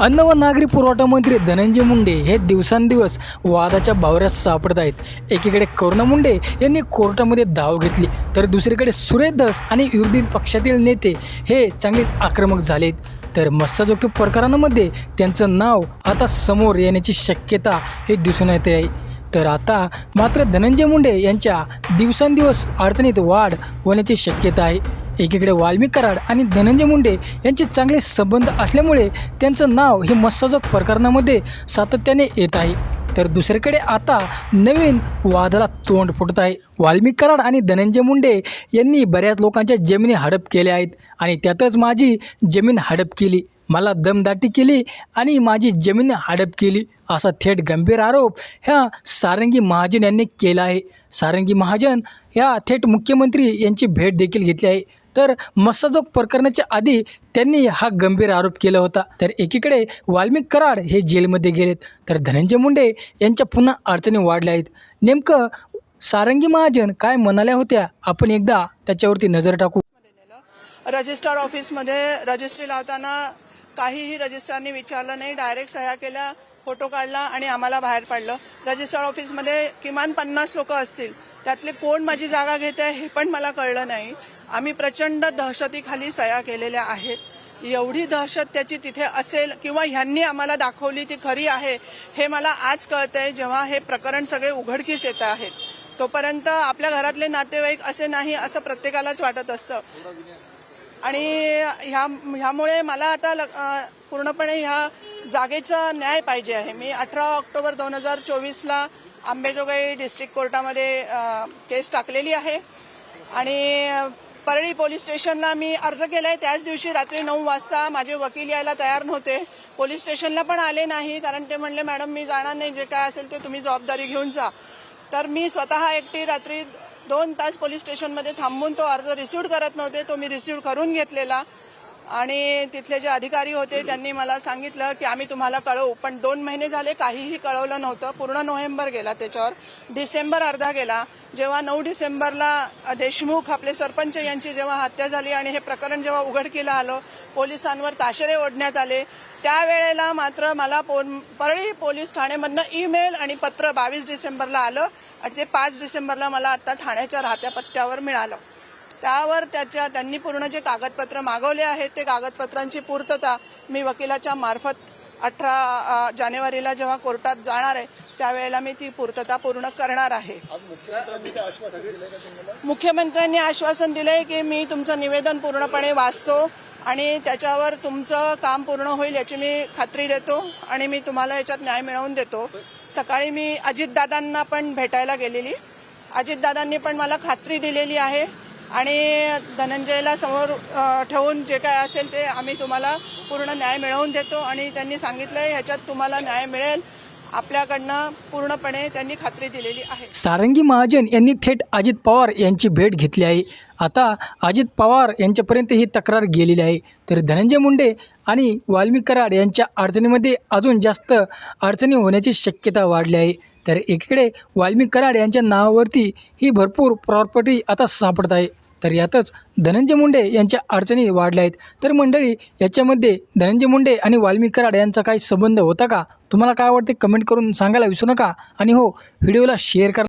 अन्न व नागरी पुरवठा मंत्री धनंजय मुंडे हे दिवसांदिवस वादाच्या बावऱ्यात सापडत आहेत. एकीकडे करुणा मुंडे यांनी कोर्टामध्ये धाव घेतली तर दुसरीकडे सुरेश दस आणि विरोधी पक्षातील नेते हे चांगलेच आक्रमक झालेत. तर मत्स्यजोक्य प्रकरणामध्ये त्यांचं नाव आता समोर येण्याची शक्यता हे दिसून येते आहे. तर आता मात्र धनंजय मुंडे यांच्या दिवसांदिवस अडचणीत वाढ होण्याची शक्यता आहे. एकीकडे वाल्मिक कराड आणि धनंजय मुंडे यांचे चांगले संबंध असल्यामुळे त्यांचं नाव हे मत्स्यजोग प्रकरणामध्ये सातत्याने येत आहे. तर दुसरीकडे आता नवीन वादाला तोंड फुटत आहे. वाल्मिक कराड आणि धनंजय मुंडे यांनी बऱ्याच लोकांच्या जमिनी हडप केल्या आहेत आणि त्यातच माझी जमीन हडप केली. मला दमदाटी केली आणि माझी जमीन हडप केली. असा थेट गंभीर आरोप ह्या सारंगी महाजन यांनी केला आहे. सारंगी महाजन ह्या थेट मुख्यमंत्री यांची भेट देखील घेतली आहे. तर मत्स्यजोग प्रकरणाच्या आधी त्यांनी हा गंभीर आरोप केला होता. तर एकीकडे वाल्मिक कराड हे जेलमध्ये गेलेत. तर धनंजय मुंडे यांच्या पुन्हा अडचणी वाढल्या आहेत. नेमकं सारंगी महाजन काय म्हणाल्या होत्या? आपण एकदा त्याच्यावरती नजर टाकू. रजिस्ट्रार ऑफिसमध्ये रजिस्ट्री लावताना काहीही रजिस्ट्रांनी विचारलं नाही. डायरेक्ट सह्या केल्या फोटो काढला आणि आम्हाला बाहेर पाडलं. रजिस्ट्रार ऑफिसमध्ये किमान पन्नास लोक असतील. त्यातले कोण माझी जागा घेत आहे हे पण मला कळलं नाही. आम्ही प्रचंड दहशतीखाली सह्या केलेल्या आहेत. एवढी दहशत त्याची तिथे असेल किंवा ह्यांनी आम्हाला दाखवली ती खरी आहे हे मला आज कळतंय जेव्हा हे प्रकरण सगळे उघडकीस येत आहेत. तोपर्यंत आपल्या घरातले नातेवाईक असे नाही असं प्रत्येकालाच वाटत असतं. आणि ह्या ह्यामुळे मला आता ल- पूर्णपणे ह्या जागेचा न्याय पाहिजे आहे. मी अठरा ऑक्टोबर दोन हजार चोवीसला आंबेजोगाई डिस्ट्रिक्ट कोर्टामध्ये केस टाकलेली आहे. आणि परळी पोलीस स्टेशनला मी अर्ज केलाय. त्याच दिवशी रात्री नऊ वाजता माझे वकील यायला तयार नव्हते. पोलीस स्टेशनला पण आले नाही कारण ते म्हणले मॅडम मी जाणार नाही. जे काय असेल ते तुम्ही जबाबदारी घेऊन जा. तर मी स्वतः एकटी रात्री दोन तास पोलीस स्टेशनमध्ये थांबून तो अर्ज रिसिव्ह करत नव्हते. तो मी रिसिव्ह करून घेतलेला. आणि तिथले जे अधिकारी होते त्यांनी मला सांगितलं की आम्ही तुम्हाला कळवू. पण दोन महिने झाले काहीही कळवलं नव्हतं. पूर्ण नोव्हेंबर गेला त्याच्यावर. डिसेंबर अर्धा गेला. जेव्हा नऊ डिसेंबरला देशमुख आपले सरपंच यांची जेव्हा हत्या झाली आणि हे प्रकरण जेव्हा उघडकीला आलं पोलिसांवर ताशेरे ओढण्यात आले त्यावेळेला मात्र मला पो परळी पोलीस ठाणेमधनं ईमेल आणि पत्र बावीस डिसेंबरला आलं आणि ते पाच डिसेंबरला मला आता ठाण्याच्या राहत्या पत्त्यावर मिळालं. त्यावर त्याच्या त्यांनी पूर्ण जे कागदपत्र मागवले आहेत ते कागदपत्रांची पूर्तता मी वकिलाच्या मार्फत अठरा जानेवारीला जेव्हा कोर्टात जाणार आहे त्यावेळेला मी ती पूर्तता पूर्ण करणार आहे. मुख्यमंत्र्यांनी आश्वासन दिलंय की मी तुमचं निवेदन पूर्णपणे वाचतो आणि त्याच्यावर तुमचं काम पूर्ण होईल याची मी खात्री देतो आणि मी तुम्हाला याच्यात न्याय मिळवून देतो. सकाळी मी अजितदादांना पण भेटायला गेलेली. अजितदादांनी पण मला खात्री दिलेली आहे. आणि धनंजयला समोर ठेवून जे काय असेल ते आम्ही तुम्हाला पूर्ण न्याय मिळवून देतो आणि त्यांनी सांगितलं ह्याच्यात तुम्हाला न्याय मिळेल. आपल्याकडनं पूर्णपणे त्यांनी खात्री दिलेली आहे. सारंगी महाजन यांनी थेट अजित पवार यांची भेट घेतली आहे. आता अजित पवार यांच्यापर्यंत ही तक्रार गेलेली आहे. तर धनंजय मुंडे आणि वाल्मिक कराड यांच्या अडचणीमध्ये अजून जास्त अडचणी होण्याची शक्यता वाढली आहे. तर एकीकडे वाल्मिक कराड यांच्या नावावरती ही भरपूर प्रॉपर्टी आता सापडत आहे. तर यातच धनंजय मुंडे यांच्या अडचणी वाढल्या आहेत. तर मंडळी याच्यामध्ये धनंजय मुंडे आणि वाल्मिक कराड यांचा काही संबंध होता का? तुम्हाला काय वाटते? कमेंट करून सांगायला विसरू नका. आणि हो व्हिडिओला शेअर करा.